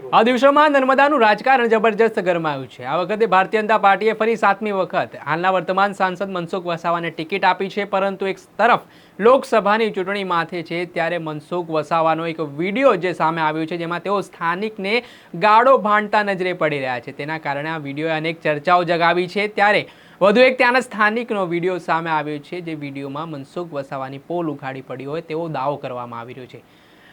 આ દિવસોમાં નર્મદાનું રાજકારણ જબરજસ્ત ગરમાયું છે. આ વખતે ભારતીય જનતા પાર્ટીએ ફરી સાતમી વખત હાલના વર્તમાન સાંસદ મનસુખ વસાવાને ટિકિટ આપી છે, પરંતુ એક તરફ લોકસભાની ચૂંટણી માથે છે ત્યારે મનસુખ વસાવાનો એક વીડિયો જે સામે આવ્યો છે, જેમાં તેઓ સ્થાનિકને ગાળો ભાંડતા નજરે પડી રહ્યા છે. તેના કારણે આ વિડીયોએ અનેક ચર્ચાઓ જગાવી છે. ત્યારે વધુ એક ત્યાંના સ્થાનિકનો વીડિયો સામે આવ્યો છે, જે વિડીયોમાં મનસુખ વસાવાની પોલ ઉઘાડી પડી હોય તેવો દાવો કરવામાં આવી રહ્યો છે.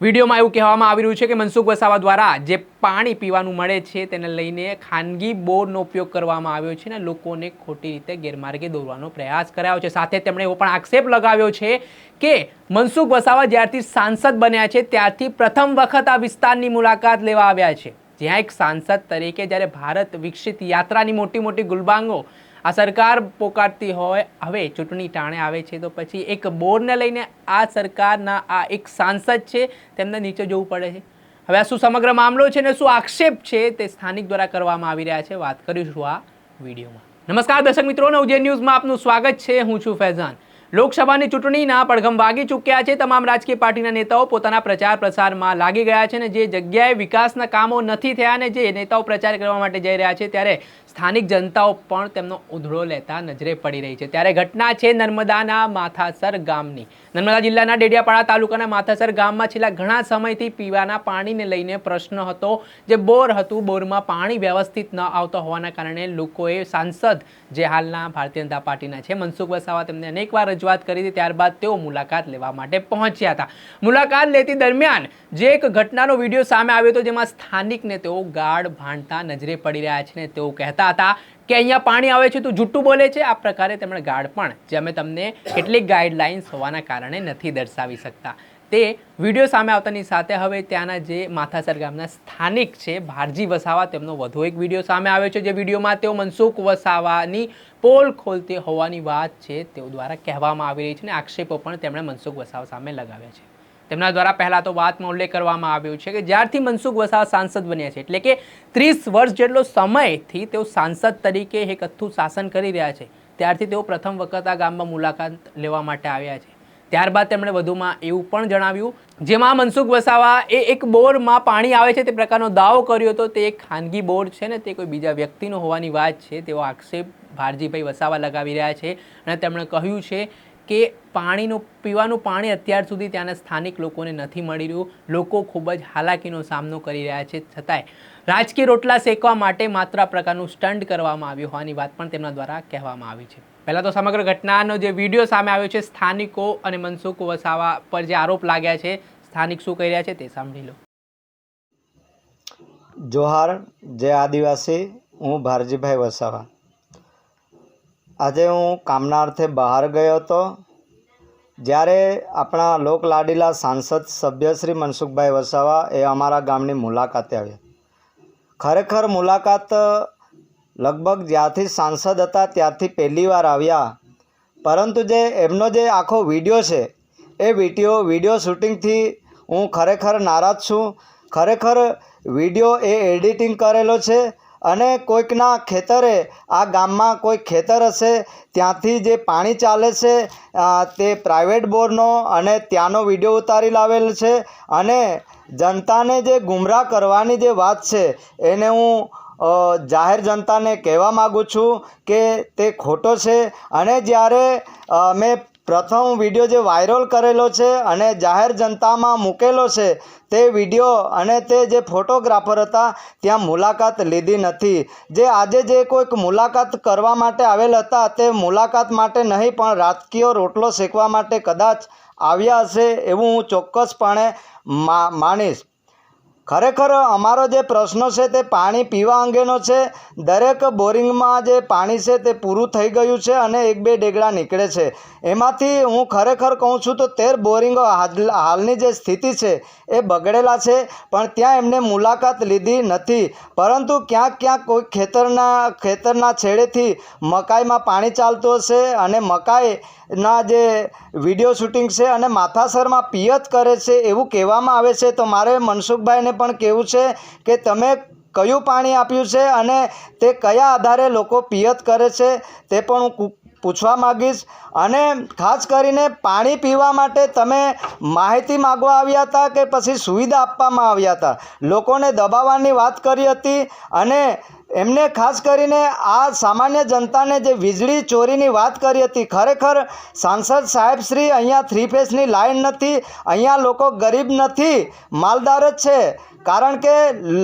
વિડીયોમાં એવું કહેવામાં આવી રહ્યું છે કે મનસુખ વસાવા દ્વારા જે પાણી પીવાનું મળે છે તેને લઈને ખાનગી બોરનો ઉપયોગ કરવામાં આવ્યો છે અને લોકોને ખોટી રીતે ગેરમાર્ગે દોરવાનો પ્રયાસ કરાયો છે. સાથે તેમણે એવો પણ આક્ષેપ લગાવ્યો છે કે મનસુખ વસાવા જ્યારથી સાંસદ બન્યા છે ત્યારથી પ્રથમ વખત આ વિસ્તારની મુલાકાત લેવા આવ્યા છે. જ્યાં એક સાંસદ તરીકે જ્યારે ભારત વિકસિત યાત્રાની મોટી મોટી ગુલબાંગો આ સરકાર પોકારતી હોય, હવે ચૂંટણી ટાણે આવે છે, તો પછી એક બોર્ડને લઈને આ સરકારના આ એક સાંસદ છે, તેમને નીચે જવું પડે છે. હવે આ શું સમગ્ર મામલો છે ને શું આક્ષેપ છે, તે સ્થાનિક દ્વારા કરવામાં આવી રહ્યા છે. વાત કરીશું આ વિડીયોમાં. નમસ્કાર, દર્શક મિત્રો નવજે ન્યૂઝમાં આપનું સ્વાગત છે. હું છું ફૈઝાન. લોકસભાની ચૂંટણીના પડઘમ વાગી ચૂક્યા છે. તમામ રાજકીય પાર્ટીના નેતાઓ પોતાના પ્રચાર પ્રસારમાં લાગી ગયા છે અને જે જગ્યાએ વિકાસના કામો નથી થયા અને જે નેતાઓ પ્રચાર કરવા માટે જઈ રહ્યા છે ત્યારે સ્થાનિક જનતાઓ પણ તેમનો ઉધળો લેતા નજરે પડી રહી છે. ત્યારે ઘટના છે નર્મદાના માથાસર ગામની. નર્મદા જિલ્લાના ડેડિયાપાડા તાલુકાના માથાસર ગામમાં છેલ્લા ઘણા સમયથી પીવાના પાણીને લઈને પ્રશ્ન હતો. જે બોર હતું, બોરમાં પાણી વ્યવસ્થિત ન આવતો હોવાના કારણે લોકોએ સાંસદ જે હાલના ભારતીય જનતા પાર્ટીના છે, મનસુખ વસાવા તેમને અનેકવાર રજૂઆત કરી હતી, ત્યારબાદ તેઓ મુલાકાત લેવા માટે પહોંચ્યા હતા. મુલાકાત લેતી દરમિયાન જે એક ઘટનાનો વીડિયો સામે આવ્યો હતો, જેમાં સ્થાનિકને તેઓ ગાઢ ભાંડતા નજરે પડી રહ્યા છે ને તેઓ કહેતા હતા કે અહીંયા પાણી આવે છે, તું જુઠ્ઠું બોલે છે. આ પ્રકારે તેમણે ગાઢ પણ, જે અમે તમને કેટલીક ગાઈડલાઇન્સ હોવાના કારણે નથી દર્શાવી શકતા. તે વીડિયો સામે આવતાની સાથે હવે ત્યાંના જે માથાસર ગામના સ્થાનિક છે, ભારજી વસાવા, તેમનો વધુ એક વીડિયો સામે આવ્યો છે. જે વિડીયોમાં તેઓ મનસુખ વસાવાની પોલ ખોલતી હોવાની વાત છે, તેઓ દ્વારા કહેવામાં આવી રહી છે અને આક્ષેપો પણ તેમણે મનસુખ વસાવા સામે લગાવ્યા છે. તેમના દ્વારા પહેલાં તો વાતમાં ઉલ્લેખ કરવામાં આવ્યો છે કે જ્યારથી મનસુખ વસાવા સાંસદ બન્યા છે, એટલે કે ત્રીસ વર્ષ જેટલો સમયથી તેઓ સાંસદ તરીકે એક અથ્થું શાસન કરી રહ્યા છે. ત્યારથી તેઓ પ્રથમ વખત આ ગામમાં મુલાકાત લેવા માટે આવ્યા છે. ત્યારબાદ તેમણે વધુમાં એવું પણ જણાવ્યું, જેમાં મનસુખ વસાવા એ એક બોરમાં પાણી આવે છે તે પ્રકારનો દાવો કર્યો હતો. તે એક ખાનગી બોર છે ને, તે કોઈ બીજા વ્યક્તિનો હોવાની વાત છે. તેવો આક્ષેપ ભારજીભાઈ વસાવા લગાવી રહ્યા છે અને તેમણે કહ્યું છે કે પાણીનું, પીવાનું પાણી અત્યાર સુધી ત્યાંના સ્થાનિક લોકોને નથી મળી રહ્યું લોકો ખૂબ જ હાલાકીનો સામનો કરી રહ્યા છે. છતાંય રાજકીય રોટલા શેકવા માટે માત્ર પ્રકારનું સ્ટન્ટ કરવામાં આવ્યું હોવાની વાત પણ તેમના દ્વારા કહેવામાં આવી છે. પહેલાં તો સમગ્ર ઘટનાનો જે વીડિયો સામે આવ્યો છે, સ્થાનિકો અને મનસુખ વસાવા પર જે આરોપ લાગ્યા છે, સ્થાનિક શું કહી રહ્યા છે તે સાંભળી લો. જોહાર જય આદિવાસી, હું ભારજીભાઈ વસાવા. આજે હું કામના અર્થે બહાર ગયો હતો, જ્યારે આપણા લોકલાડીલા સાંસદ સભ્ય શ્રી મનસુખભાઈ વસાવા એ અમારા ગામની મુલાકાતે આવ્યા. ખરેખર મુલાકાત લગભગ જ્યારથી સાંસદ હતા ત્યારથી પહેલી વાર આવ્યા. પરંતુ જે એમનો જે આખો વીડિયો છે, એ વીડિયો વીડિયો શૂટિંગથી હું ખરેખર નારાજ છું. ખરેખર વીડિયો એ એડિટિંગ કરેલો છે અને કોઈકના ખેતરે, આ ગામમાં કોઈ ખેતર હશે, ત્યાંથી જે પાણી ચાલે છે તે પ્રાઇવેટ બોરનો અને ત્યાંનો વીડિયો ઉતારી લાવેલ છે અને જનતાને જે ગુમરાહ કરવાની જે વાત છે, એને હું જાહેર જનતાને કહેવા માગું છું કે તે ખોટો છે અને જ્યારે મેં પ્રથમ વીડિયો જે વાયરલ કરેલો છે અને જાહેર જનતામાં મૂકેલો છે, તે વીડિયો અને તે જે ફોટોગ્રાફર હતા, ત્યાં મુલાકાત લીધી નથી. જે આજે જે કોઈક મુલાકાત કરવા માટે આવેલ હતા, તે મુલાકાત માટે નહીં, પણ રાજકીય રોટલો શેકવા માટે કદાચ આવ્યા હશે એવું હું ચોક્કસપણે માનીશ ખરેખર અમારો જે પ્રશ્નો છે તે પાણી પીવા અંગેનો છે. દરેક બોરિંગમાં જે પાણી છે તે પૂરું થઈ ગયું છે અને એક બે ડેગડા નીકળે છે. એમાંથી હું ખરેખર કહું છું તો તેર બોરિંગો હાલ- હાલની જે સ્થિતિ છે એ બગડેલા છે, પણ ત્યાં એમને મુલાકાત લીધી નથી. પરંતુ ક્યાંક ક્યાંક કોઈ ખેતરના ખેતરના છેડેથી મકાઈમાં પાણી ચાલતું હશે અને મકાઈના જે વીડિયો શૂટિંગ છે અને માથાસરમાં પિયત કરે છે એવું કહેવામાં આવે છે, તો મારે મનસુખભાઈને પણ કહેવું છે કે તમે કયું પાણી આપ્યું છે અને તે કયા આધારે લોકો પિયત કરે છે તે પણ હું પૂછવા માગીશ. અને ખાસ કરીને પાણી પીવા માટે તમે માહિતી માગવા આવ્યા હતા કે પછી સુવિધા આપવામાં આવ્યા હતા. લોકોને દબાવવાની વાત કરી હતી અને એમને ખાસ કરીને આ સામાન્ય જનતાને જે વીજળી ચોરીની વાત કરી હતી, ખરેખર સાંસદ સાહેબ શ્રી અહીંયા થ્રી ફેસની લાઈન નથી, અહીંયા લોકો ગરીબ નથી, માલદાર જ છે. કારણ કે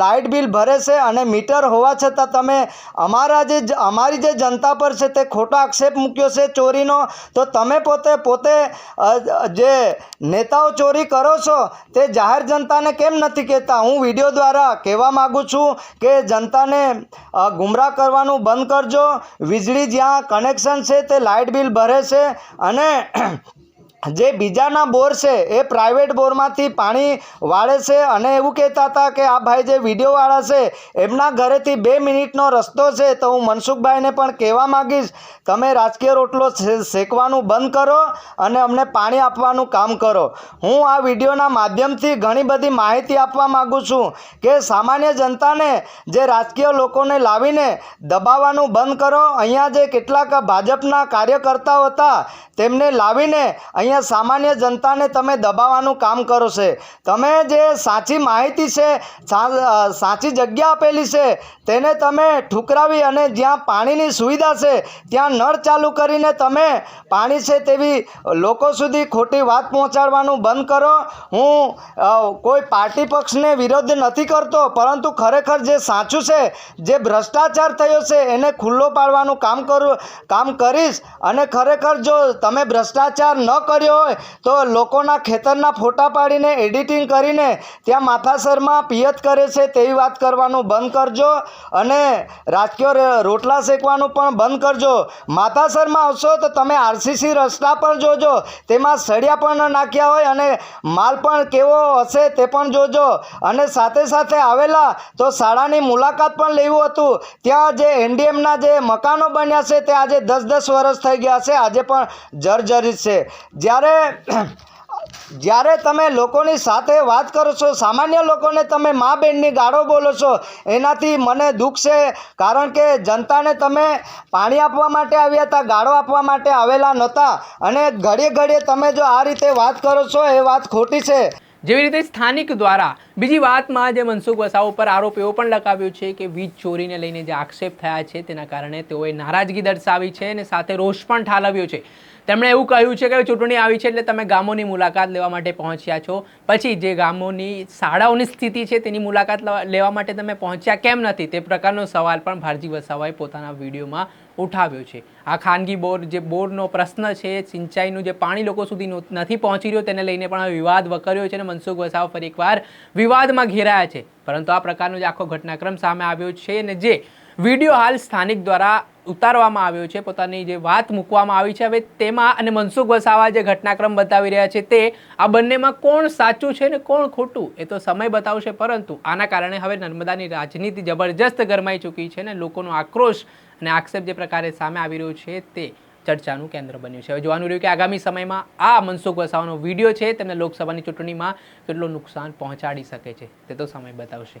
લાઇટ બિલ ભરે છે અને મીટર હોવા છતાં તમે અમારા જે અમારી જે જનતા પર છે તે ખોટો આક્ષેપ મૂક્યો છે ચોરીનો, તો તમે પોતે પોતે જે નેતાઓ ચોરી કરો છો તે જાહેર જનતાને કેમ નથી કહેતા? હું વીડિયો દ્વારા કહેવા માગું છું કે જનતાને ગુમરાહ કરવાનું બંધ કરજો. વીજળી જ્યાં કનેક્શન છે તે લાઇટ બિલ ભરે છે અને જે બીજાના બોર છે, એ પ્રાઇવેટ બોરમાંથી પાણી વાળે છે અને એવું કહેતા હતા કે આ ભાઈ જે વિડીયોવાળા છે, એમના ઘરેથી બે મિનિટનો રસ્તો છે તો હું મનસુખભાઈને પણ કહેવા માગીશ, તમે રાજકીય રોટલો શેકવાનું બંધ કરો અને અમને પાણી આપવાનું કામ કરો. હું આ વિડીયોના માધ્યમથી ઘણી બધી માહિતી આપવા માગું છું કે સામાન્ય જનતાને જે રાજકીય લોકોને લાવીને દબાવવાનું બંધ કરો, અહીંયા જે કેટલાક ભાજપના કાર્યકર્તાઓ હતા, તેમને લાવીને અહીંયા સામાન્ય જનતાને તમે દબાવવાનું કામ કરો છે. તમે જે સાચી માહિતી છે સાચી જગ્યા આપેલી છે, તેને તમે ઠુકરાવી અને જ્યાં પાણીની સુવિધા છે, ત્યાં નળ ચાલુ કરીને તમે પાણી છે તેવી લોકો સુધી ખોટી વાત પહોંચાડવાનું બંધ કરો. હું કોઈ પાર્ટી પક્ષને વિરોધ નથી કરતો, પરંતુ ખરેખર જે સાચું છે, જે ભ્રષ્ટાચાર થયો છે, એને ખુલ્લો પાડવાનું કામ કરું, કામ કરીશ. અને ખરેખર જો તમે ભ્રષ્ટાચાર ન કર્યો હોય, તો લોકોના ખેતરના ફોટા પાડીને એડિટિંગ કરીને ત્યાં માથાસરમાં પિયત કરે છે તેવી વાત કરવાનું બંધ કરજો અને રાજકીય રોટલા શેકવાનું પણ બંધ કરજો. માથાસરમાં આવશો તો તમે આરસીસી રસ્તા પણ જોજો, તેમાં સળિયા પણ નાખ્યા હોય અને માલ પણ કેવો હશે તે પણ જોજો. અને સાથે સાથે આવેલા તો શાળાની મુલાકાત પણ લેવું હતું. ત્યાં જે એનડીએમના જે મકાનો બન્યા છે તે આજે દસ દસ વર્ષ થઈ ગયા છે, આજે પણ જર્જરિત છે. જ્યારે જ્યારે તમે લોકોની સાથે વાત કરો છો, સામાન્ય લોકોને તમે મા બહેનની ગાળો બોલો છો, એનાથી મને દુઃખ છે. કારણ કે જનતાને તમે પાણી આપવા માટે આવ્યા હતા, ગાળો આપવા માટે આવેલા નહોતા. અને ઘડીએ ઘડીએ તમે જો આ રીતે વાત કરો છો, એ વાત ખોટી છે. જેવી રીતે સ્થાનિક દ્વારા બીજી વાતમાં જે મનસુખ વસાવ ઉપર આરોપ એવો પણ લગાવ્યો છે કે વીજ ચોરીને લઈને જે આક્ષેપ થયા છે, તેના કારણે તેઓએ નારાજગી દર્શાવી છે અને સાથે રોષ પણ ઠાલવ્યો છે. તેમણે એવું કહ્યું છે કે ચૂંટણી આવી છે એટલે તમે ગામોની મુલાકાત લેવા માટે પહોંચ્યા છો. પછી જે ગામોની શાળાઓની સ્થિતિ છે તેની મુલાકાત લેવા- માટે તમે પહોંચ્યા કેમ નથી તે પ્રકારનો સવાલ પણ ભારજી વસાવાએ પોતાના વિડીયોમાં ઉઠાવ્યો છે. આ ખાનગી બોર, જે બોરનો પ્રશ્ન છે, સિંચાઈનું જે પાણી લોકો સુધી નથી પહોંચી રહ્યું તેને લઈને પણ વિવાદ વકર્યો છે અને મનસુખ વસાવા ફરી એકવાર વિવાદમાં ઘેરાયા છે. પરંતુ આ પ્રકારનો જે આખો ઘટનાક્રમ સામે આવ્યો છે અને જે વીડિયો હાલ સ્થાનિક દ્વારા ઉતારવામાં આવ્યો છે. પોતાની જે વાત મૂકવામાં આવી છે, હવે તેમાં અને મનસુખ વસાવા જે ઘટનાક્રમ બતાવી રહ્યા છે તે આ બંનેમાં કોણ સાચું છે ને કોણ ખોટું, એ તો સમય બતાવશે. પરંતુ આના કારણે હવે નર્મદાની રાજનીતિ જબરજસ્ત ગરમાઈ ચૂકી છે ને લોકોનો આક્રોશ અને આક્ષેપ જે પ્રકારે સામે આવી રહ્યો છે તે ચર્ચાનું કેન્દ્ર બન્યું છે. હવે જોવાનું રહ્યું કે આગામી સમયમાં આ મનસુખ વસાવાનો વીડિયો છે, તેમને લોકસભાની ચૂંટણીમાં કેટલું નુકસાન પહોંચાડી શકે છે, તે તો સમય બતાવશે.